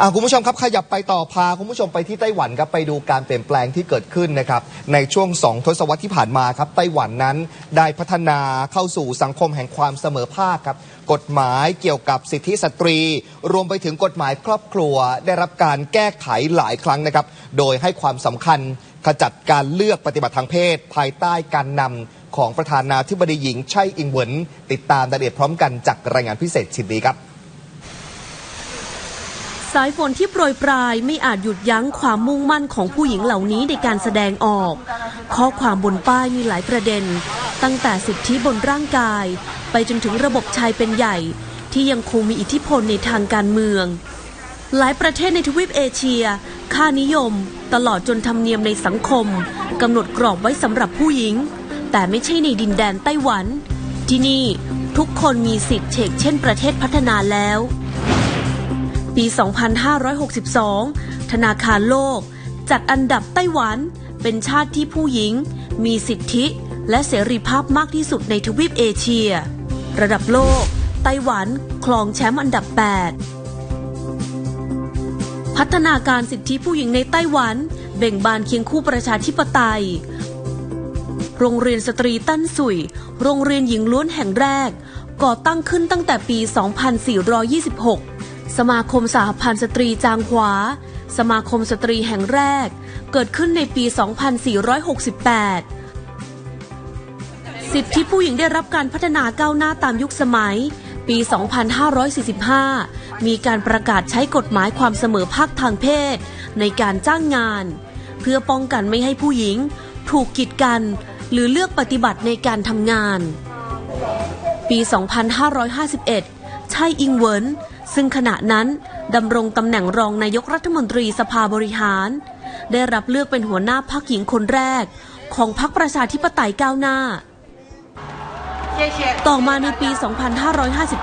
อะคุณผู้ชมครับขยับไปต่อพาคุณผู้ชมไปที่ไต้หวันครับไปดูการเปลี่ยนแปลงที่เกิดขึ้นนะครับในช่วง 2 ทศวรรษที่ผ่านมาครับไต้หวันนั้นได้พัฒนาเข้าสู่สังคมแห่งความเสมอภาคครับกฎหมายเกี่ยวกับสิทธิสตรี รวมไปถึงกฎหมายครอบครัว ได้รับการแก้ไขหลายครั้งนะครับโดยให้ความสำคัญขจัดการเลือกปฏิบัติทางเพศ ภายใต้การนำของประธานาธิบดีหญิงไช่อิงเหวินติดตามรายละเอียดพร้อมกันจากรายงานพิเศษชิ้นนี้ครับายฝนที่โปรยปลายไม่อาจหยุดยั้งความมุ่งมั่นของผู้หญิงเหล่านี้ในการแสดงออก ข้อความบนป้ายมีหลายประเด็น ตั้งแต่สิทธิบนร่างกาย ไปจนถึงระบบชายเป็นใหญ่ ที่ยังคงมีอิทธิพลในทางการเมือง หลายประเทศในทวีปเอเชีย ค่านิยม ตลอดจนธรรมเนียมในสังคมกำหนดกรอบไว้สำหรับผู้หญิง แต่ไม่ใช่ในดินแดนไต้หวัน ที่นี่ทุกคนมีสิทธิ์เชกเช่นประเทศพัฒนาแล้ว ปี 2562 ธนาคารโลก จัดอันดับไต้หวัน เป็นชาติที่ผู้หญิง มีสิทธิและเสรีภาพมากที่สุดในทวีปเอเชีย ระดับโลก ไต้หวันครองแชมป์อันดับ 8 พัฒนาการสิทธิผู้หญิงในไต้หวัน เบ่งบานเคียงคู่ประชาธิปไตย โรงเรียนสตรีตั้นสุย โรงเรียนหญิงล้วนแห่งแรก ก่อตั้งขึ้นตั้งแต่ปี 2426 สมาคมสหพันธ์สตรีจางหวา สมาคมสตรีแห่งแรก เกิดขึ้นในปี 2468 สิทธิผู้หญิงได้รับการพัฒนาก้าวหน้าตามยุคสมัย ปี 2545 มีการประกาศใช้กฎหมายความเสมอภาคทางเพศ ในการจ้างงาน เพื่อป้องกันไม่ให้ผู้หญิง ถูกกีดกัน หรือเลือกปฏิบัติในการทำงาน ปี 2551 ใช่อิงเวิน ซึ่งขณะนั้นดำรงตำแหน่งรองนายกรัฐมนตรีสภาบริหาร ได้รับเลือกเป็นหัวหน้าพักหญิงคนแรก ของพรรคประชาธิปไตยก้าวหน้า ต่อมาในปี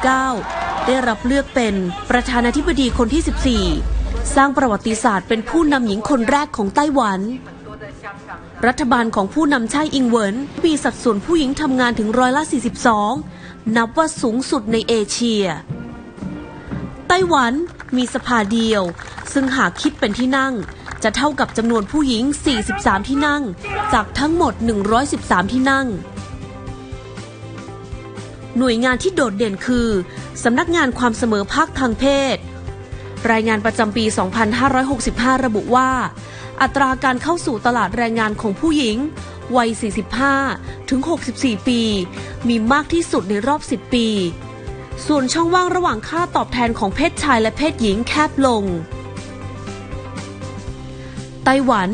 2559 ได้รับเลือกเป็นประธานาธิบดีคนที่ 14 สร้างประวัติศาสตร์เป็นผู้นำหญิงคนแรกของไต้หวัน รัฐบาลของผู้นำชายอิงเหวินมีสัดส่วนผู้หญิงทำงานถึงร้อยละ 42 นับว่าสูงสุดในเอเชีย ต้หวันมีสภาเดียว ซึ่งหากคิดเป็นที่นั่ง จะเท่ากับจำนวนผู้หญิง 43 ที่นั่ง จากทั้งหมด 113 ที่นั่ง หน่วยงานที่โดดเด่นคือสำนักงานความเสมอภาคทางเพศ รายงานประจำปี 2565 ระบุว่า อัตราการเข้าสู่ตลาดแรงงานของผู้หญิงวัย 45 ถึง 64 ปี มีมากที่สุดในรอบ 10 ปี ส่วนช่องว่างระหว่างค่าตอบแทนของเพศชายและเพศหญิงแคบลง ไต้หวัน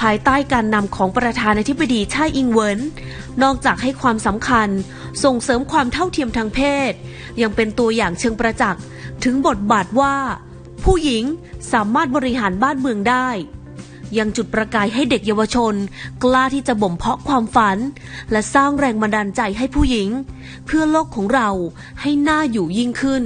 ภายใต้การนำของประธานาธิบดีช่อิงเวินนอกจากให้ความสำคัญส่งเสริมความเท่าเทียมทางเพศ ยังเป็นตัวอย่างเชิงประจักษ์ ถึงบทบาทว่า ผู้หญิงสามารถบริหารบ้านเมืองได้ ยังจุดประกายให้เด็กเยาวชน กล้าที่จะบ่มเพาะความฝัน และสร้างแรงบันดาลใจให้ผู้หญิง เพื่อโลกของเราให้น่าอยู่ยิ่งขึ้น